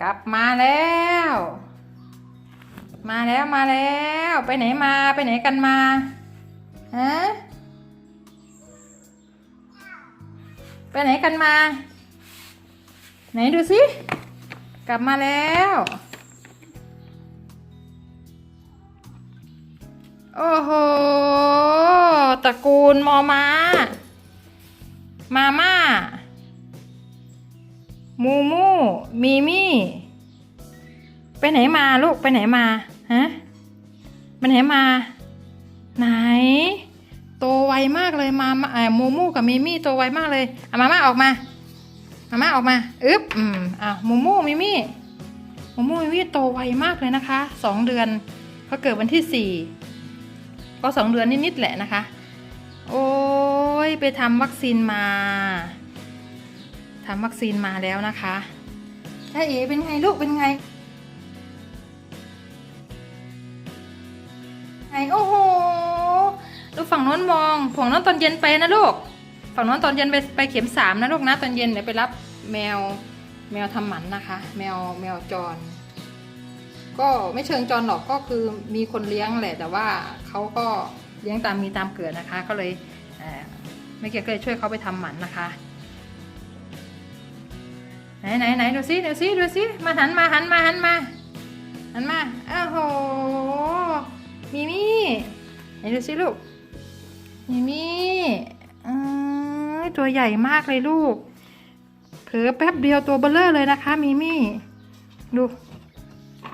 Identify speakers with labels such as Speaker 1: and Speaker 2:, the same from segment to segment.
Speaker 1: กลับมาแล้ว มาแล้วมาแล้ว ไปไหนมาไปไหนกันมาฮะไปไหนกันมา ไหนดูสิกลับมาแล้ว โอ้โหตระกูลมอมา มาม่า มูมูมีมี่ ไปไหนมาลูกไปไหนมา ฮะ ไปไหนมา ไหน โตไวมากเลยมามาเออมูมูกับมีมี่โตไวมากเลยเอามาม่าออกมามาม่าออกมาอึ๊บอืมอะมูมูมิมี่มูมูมิมี่โตไวมากเลยนะคะสองเดือนเขาเกิดวันที่สี่ก็สองเดือนนิดๆแหละนะคะ โอ้ยไปทำวัคซีนมา ทำวัคซีนมาแล้วนะคะถ้าเอ๋เป็นไงลูกเป็นไงไงโอ้โหดูกฝั่งโน้นมองฝั่งน้นตอนเย็นไปนะลูกฝั่งโน้นตอนเย็นไปไปเข็มสามนะลูกนะตอนเย็นเดี๋ยวไปรับแมวแมวทำหมันนะคะ แมวแมวจร ก็ไม่เชิงจรหรอกก็คือมีคนเลี้ยงแหละ แต่ว่าเขาก็เลี้ยงตามมีตามเกิดนะคะ ก็เลยไม่เกี่ยวก็เลยช่วยเขาไปทำหมันนะคะ ไหนไหนไหนดูซิดูซิดูซิมาหันมาหันมาหันมาหันมาอ้าวโหมีมี่ไหนดูซิลูกมีมี่อตัวใหญ่มากเลยลูกเผลอแป๊บเดียวตัวเบลเลอร์เลยนะคะมีมี่ดู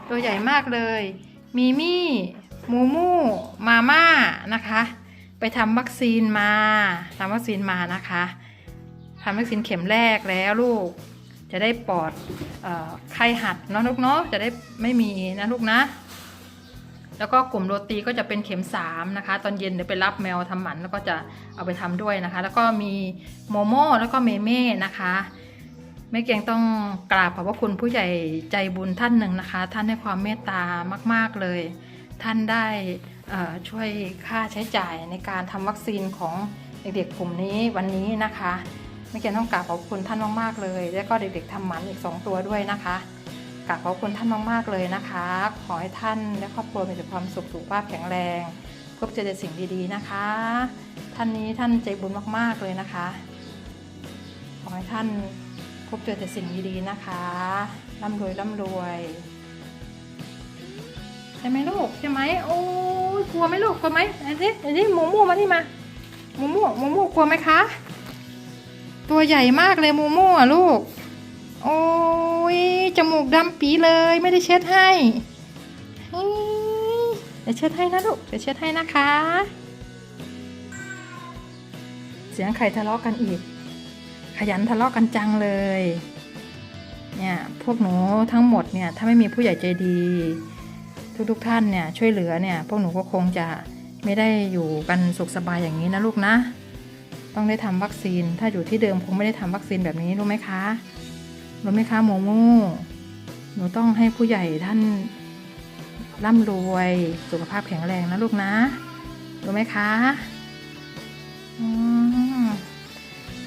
Speaker 1: ตัวใหญ่มากเลยมีมี่มูมูมาม่านะคะ ไปทำวัคซีนมาทำวัคซีนมานะคะทำวัคซีนเข็มแรกแล้วลูก จะได้ปลอดอไข้หัดเนาะลูกเนาะจะได้ไม่มีนะลูกนะ แล้วก็กลุ่มโรตีก็จะเป็นเข็ม3นะคะ ตอนเย็นเดี๋ยวไปรับแมวทำหมันแล้วก็จะเอาไปทำด้วยนะคะ แล้วก็มีโมโม่แล้วก็เมเม่นะคะแม่เกียงต้องกราบขอบพระคุณผู้ใหญ่ใจบุญท่านหนึ่งนะคะ ท่านให้ความเมตตามาก ๆเลย ท่านได้ช่วยค่าใช้จ่ายในการทำวัคซีนของเด็กๆกลุ่มนี้วันนี้นะคะ แม่เกียงต้องกราบขอบคุณท่านมากๆเลย แล้วก็เด็กๆทำหมันอีก 2 ตัวด้วยนะคะกราบขอบคุณท่านมากๆเลยนะคะ ขอให้ท่านและครอบครัวมีแต่ความสุขสุขภาพแข็งแรง พบเจอแต่สิ่งดีๆนะคะ ท่านนี้ท่านใจบุญมากๆเลยนะคะ ขอให้ท่านพบเจอแต่สิ่งดีๆนะคะร่ำรวยร่ำรวยใช่ไหมลูกใช่ไหมโอ้กลัวไหมลูกกลัวไหมไหนสิไหนสิหมูมูมาที่มาหมูมูหมูมูกลัวไหมคะ ตัวใหญ่มากเลยมูมูอะลูก โอ้ยจมูกดำปีเลยไม่ได้เช็ดให้เฮ้ยเดี๋ยวเช็ดให้นะลูกเดี๋ยวเช็ดให้นะคะ เสียงใครทะเลาะกันอีก ขยันทะเลาะกันจังเลยเนี่ยพวกหนูทั้งหมดเนี่ยถ้าไม่มีผู้ใหญ่ใจดี ทุกๆทท่านเนี่ยช่วยเหลือเนี่ยพวกหนูก็คงจะไม่ได้อยู่กันสุขสบายอย่างนี้นะลูกนะ ต้องได้ทำวัคซีน ถ้าอยู่ที่เดิมคงไม่ได้ทำวัคซีนแบบนี้รู้ไหมคะรู้ไหมคะโมโม่หนูต้องให้ผู้ใหญ่ท่านร่ำรวยสุขภาพแข็งแรงนะลูกนะรู้ไหมคะอ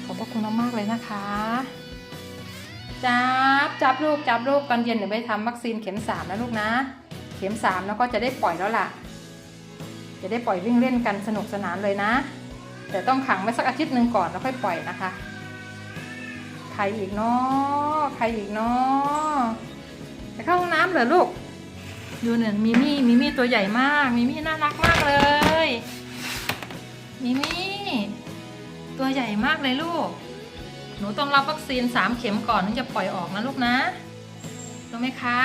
Speaker 1: ขอบพระคุณมากๆเลยนะคะจับจับลูกจับลูกตอนเย็นเดี๋ยวไปทำวัคซีนเข็มสามนะลูกนะ เข็มสามแล้วก็จะได้ปล่อยแล้วล่ะ จะได้ปล่อยวิ่งเล่นกันสนุกสนานเลยนะ แต่ต้องขังไว้สักอาทิตย์หนึ่งก่อนแล้วค่อยปล่อยนะคะใครอีกเนาะใครอีกเนาะไปเข้าห้องน้ำเหรอลูก ดูเนี่ยมิมี่มิมี่ตัวใหญ่มาก มิมี่น่ารักมากเลยมิมี่ตัวใหญ่มากเลยลูก หนูต้องรับวัคซีนสามเข็มก่อนถึงจะปล่อยออกนะลูกนะรู้ไหมคะ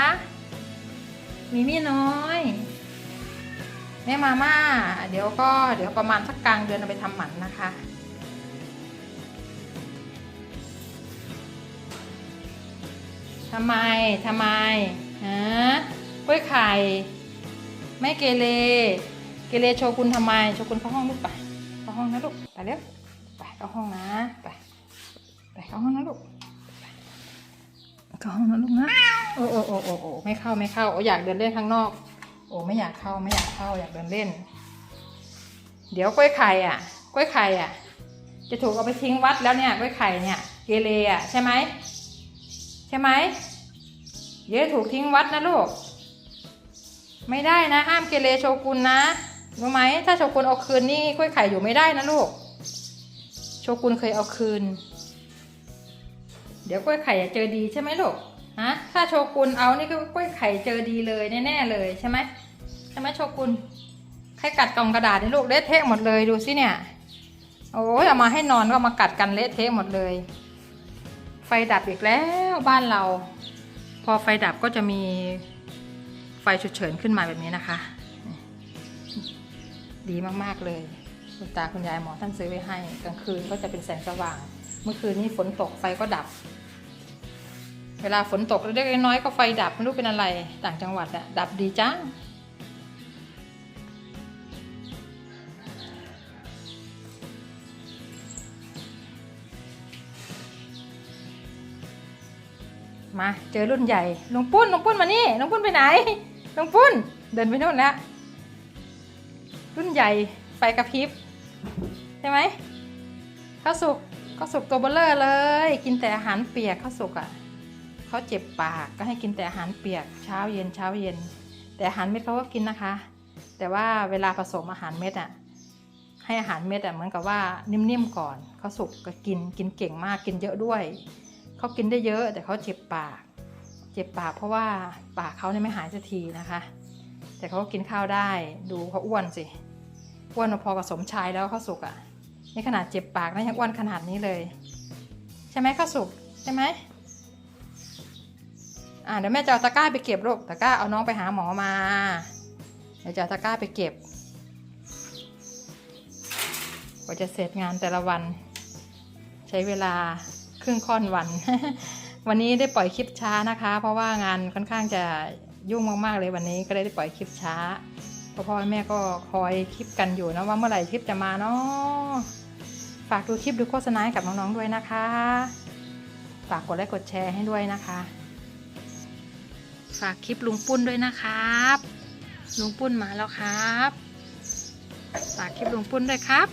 Speaker 1: มีมี่น้อย แม่มาม่า เดี๋ยวก็เดี๋ยวประมาณสักกลางเดือนเอาไปทำหมันนะคะ ทำไม ทำไม ฮะกล้วยไข่ ไม่เกเร เกเรโชกุนทำไม โชกุนเข้าห้องลูกไป เข้าห้องนะลูก ไปเร็ว ไปเข้าห้องนะ ไป ไปเข้าห้องนะลูกไปเข้าห้องนะลูกนะโอ้โอ้โอ้โอ้โอ้ไม่เข้าไม่เข้า อยากเดินเล่นข้างนอก โอ้ไม่อยากเข้าไม่อยากเข้าอยากเดินเล่น เดี๋ยวกล้วยไข่อะ กล้วยไข่อะ จะถูกเอาไปทิ้งวัดแล้วเนี่ยกล้วยไข่เนี่ยเกเรอะใช่ไหมใช่ไหมเดี๋ยวถูกทิ้งวัดนะลูก ไม่ได้นะห้ามเกเรโชกุนนะรู้ไหมถ้าโชกุนเอาคืนนี่กล้วยไข่อยู่ไม่ได้นะลูก โชกุนเคยเอาคืน เดี๋ยวกล้วยไข่จะเจอดีใช่ไหมลูก ฮะถ้าโชกุนเอานี่ก็กล้วยไข่เจอดีเลยแน่ๆเลยใช่ไหมใช่ไหมโชกุนใครกัดกล่องกระดาษนี่ลูกเละเทะหมดเลยดูสิเนี่ยโอ้ยเอามาให้นอนก็มากัดกันเละเทะหมดเลย ไฟดับอีกแล้วบ้านเรา พอไฟดับก็จะมีไฟฉุกเฉินขึ้นมาแบบนี้นะคะ ดีมากๆเลยคุณตาคุณยายหมอท่านซื้อไว้ให้ กลางคืนก็จะเป็นแสงสว่าง เมื่อคืนนี้ฝนตกไฟก็ดับ เวลาฝนตกเล็กๆน้อยๆก็ไฟดับไม่รู้เป็นอะไรต่างจังหวัดอะดับดีจังมาเจอรุ่นใหญ่ลุงปุ้นลุงปุ้นมานี่ลุงปุ้นไปไหนลุงปุ้นเดินไปโน่นแล้วรุ่นใหญ่ไฟกระพริบใช่ไหมข้าวสุกข้าวสุกตัวเบลเลอร์เลย กินแต่อาหารเปียกข้าวสุกอะ เขาเจ็บปากก็ให้กินแต่อาหารเปียกเช้าเย็นเช้าเย็น แต่อาหารเม็ดเขาก็กินนะคะ แต่ว่าเวลาผสมอาหารเม็ดอะให้อาหารเม็ดอะเหมือนกับว่านิ่มๆก่อนเขาสุกก็กินกินเก่งมากกินเยอะด้วยเขากินได้เยอะ แต่เขาเจ็บปาก เจ็บปากเพราะว่าปากเขาเนี่ยไม่หายสักทีนะคะ แต่เขาก็กินข้าวได้ดูเขาอ้วนสิอ้วนพอกับสมชายแล้วเขาสุกอะ่ะนี่ขนาดเจ็บปากนะยังอ้วนขนาดนี้เลย ใช่ไหมเขาสุกใช่ไหม อ่าเดี๋ยวแม่จะเอาตะกร้าไปเก็บลูกตะกร้าเอาน้องไปหาหมอมา เดี๋ยวจะเอาตะกร้าไปเก็บกว่าจะเสร็จงานแต่ละวัน ใช้เวลาครึ่งค่อนวัน วันนี้ได้ปล่อยคลิปช้านะคะ เพราะว่างานค่อนข้างจะยุ่งมากๆเลยวันนี้ก็เลยได้ปล่อยคลิปช้าเพราะพ่อแม่ก็คอยคลิปกันอยู่นะว่าเมื่อไหร่คลิปจะมาเนาะฝากดูคลิปดูโฆษณาให้กับน้องๆด้วยนะคะ ฝากกดไลค์กดแชร์ให้ด้วยนะคะ ฝากคลิปลุงปุ้นด้วยนะครับ ลุงปุ้นมาแล้วครับ ฝากคลิปลุงปุ้นด้วยครับ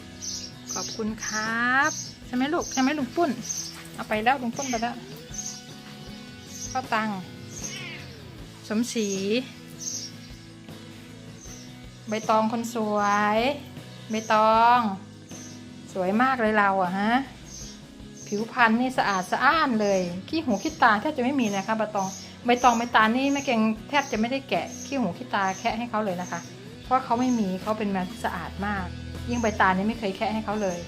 Speaker 1: ขอบคุณครับใช่ไหมลูกใช่ไหมลุงปุ้น เอาไปแล้วลุงปุ้นไปแล้วข้าวตัง สมศรีใบตองคนสวยใบตอง สวยมากเลยเราอะฮะผิวพรรณนี่สะอาดสะอ้านเลย ขี้หูขี้ตาแทบจะไม่มีนะคะใบตอง ใบตองใบตาลนี่แม่เก่งแทบจะไม่ได้แกะขี้หูขี้ตาแคะให้เขาเลยนะคะ เพราะเขาไม่มีเขาเป็นแมวที่สะอาดมาก ยิ่งใบตาลนี่ไม่เคยแคะให้เขาเลย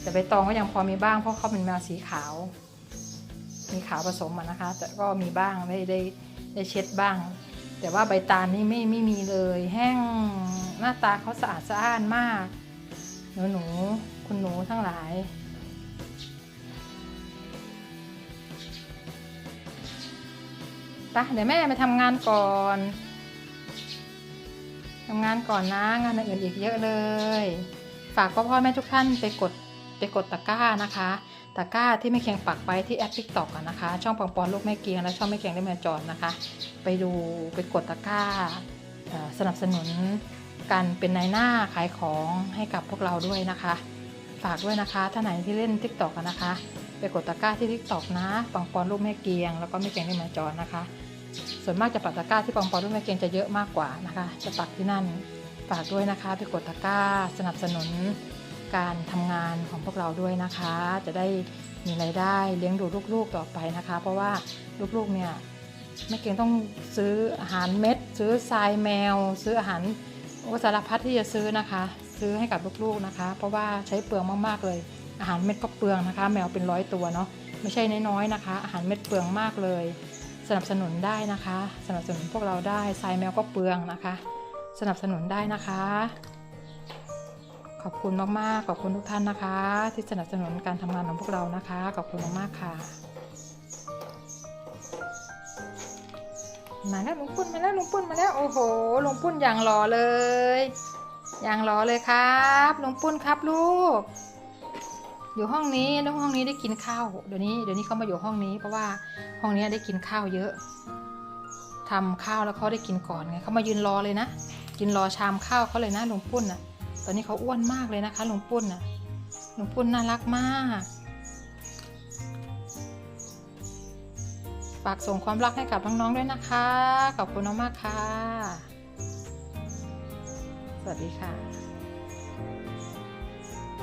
Speaker 1: แต่ใบตองก็ยังพอมีบ้างเพราะเขาเป็นแมวสีขาว มีขาวผสมอะนะคะ แต่ก็มีบ้างได้ได้ได้เช็ดบ้าง แต่ว่าใบตาลนี่ไม่ไม่มีเลย แห้งหน้าตาเขาสะอาดสะอ้านมากหนูหนูคุณหนูทั้งหลาย ไปเดี๋ยวแม่ไปทำงานก่อนทำงานก่อนนะงานอื่นอีกเยอะเลย ฝากพ่อพ่อแม่ทุกท่านไปกดไปกดตะกร้านะคะตะกร้าที่แม่เคียงปักไว้ที่แอปทิกตอกนะคะ ช่องปังปอนลูกแม่เกียงและช่องแม่เกียงได้ม่จอนนะคะ ไปดูไปกดตะกร้าสนับสนุนการเป็นนายหน้าขายของให้กับพวกเราด้วยนะคะ ฝากด้วยนะคะถ้านไหนที่เล่นทิกตอกนะคะ ไปกดตะกร้าที่ทิกตอกนะปังปอนลูกแม่เกียง แล้วก็แม่เกียงได้ม่จอนนะคะ ส่วนมากจะปักตะกร้าที่ปังปอนลูกแม่เกียงจะเยอะมากกว่านะคะ จะปักที่นั่นฝากด้วยนะคะ ไปกดตะกร้าสนับสนุนการทำงานของพวกเราด้วยนะคะ จะได้มีรายได้เลี้ยงดูลูกๆต่อไปนะคะ เพราะว่าลูกๆเนี่ยไม่เกงต้องซื้ออาหารเม็ด ซื้อทรายแมว ซื้ออาหารโอสารพัดที่จะซื้อนะคะ ซื้อให้กับลูกๆนะคะ เพราะว่าใช้เปลืองมากๆเลย อาหารเม็ดก็เปลืองนะคะ แมวเป็นร้อยตัวเนาะไม่ใช่น้อยๆนะคะ อาหารเม็ดเปลืองมากเลย สนับสนุนได้นะคะ สนับสนุนพวกเราได้ทรายแมวก็เปลืองนะคะ สนับสนุนได้นะคะ ขอบคุณมากๆขอบคุณทุกท่านนะคะ ที่สนับสนุนการทำงานของพวกเรานะคะ ขอบคุณมากๆค่ะ มาแล้วลุงปุ้นมาแล้วลุงปุ้นมาแล้วโอ้โหลุงปุ้นอย่างหล่อเลย อย่างหล่อเลยครับลุงปุ้นครับลูก อยู่ห้องนี้แล้วห้องนี้ได้กินข้าวเดี๋ยวนี้เดี๋ยวนี้เขามาอยู่ห้องนี้ เพราะว่าห้องนี้ได้กินข้าวเยอะทำข้าวแล้วเขาได้กินก่อนไงเขามายืนรอเลยนะกินรอชามข้าวเขาเลยนะหลุงปุ้นน่ะ ตอนนี้เขาอ้วนมากเลยนะคะหลุงปุ้นน่ะหลุงปุ้นน่ารักมากฝากส่งความรักให้กับน้องๆด้วยนะคะ ขอบคุณน้องมากค่ะ สวัสดีค่ะ